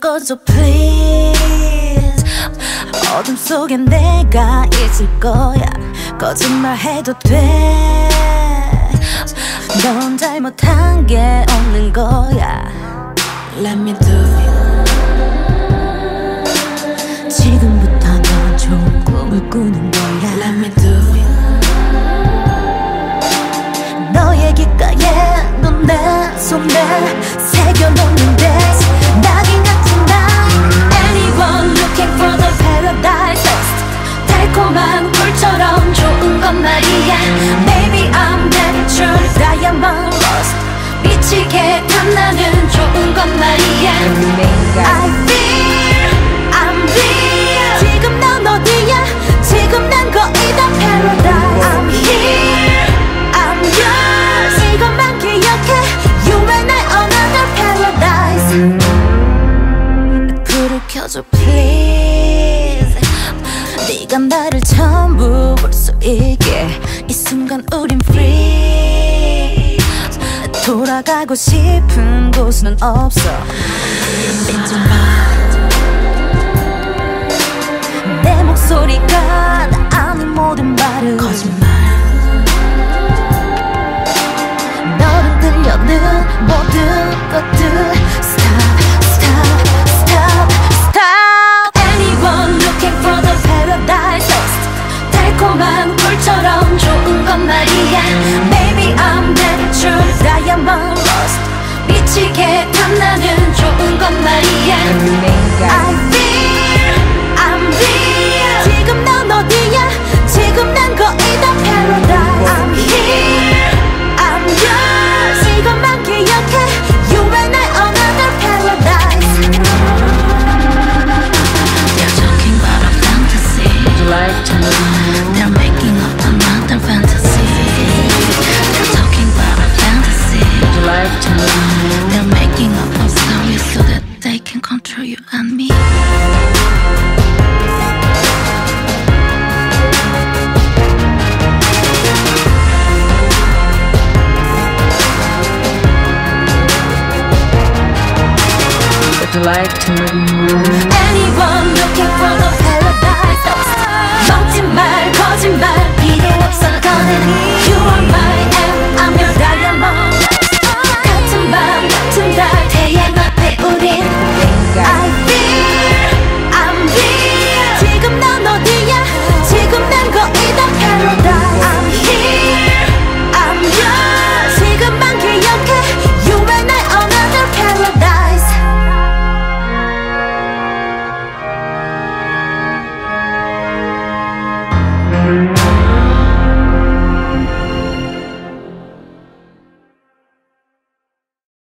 꺼줘 please. 어둠 속에 내가 있을 거야. 거짓말 해도 돼넌 잘못한 게 없는 거야. Let me do it 지금부터 넌 좋은 꿈을 꾸는 거야. Let me do it 달콤한 꿀처럼 좋은 건 말이야 Baby I'm natural diamond rust 미치게 탐나는 좋은 건 말이야 I feel I'm real 지금 넌 어디야 지금 난 거의 다 paradise I'm here I'm yours 이것만 기억해 You and I another paradise 불을 켜줘 please 네가 나를 전부 볼수 있게. 이 순간 우린 free. 돌아가고 싶은 곳은 없어. 내 목소리가 나 아닌 모 I like to move? Anyone looking for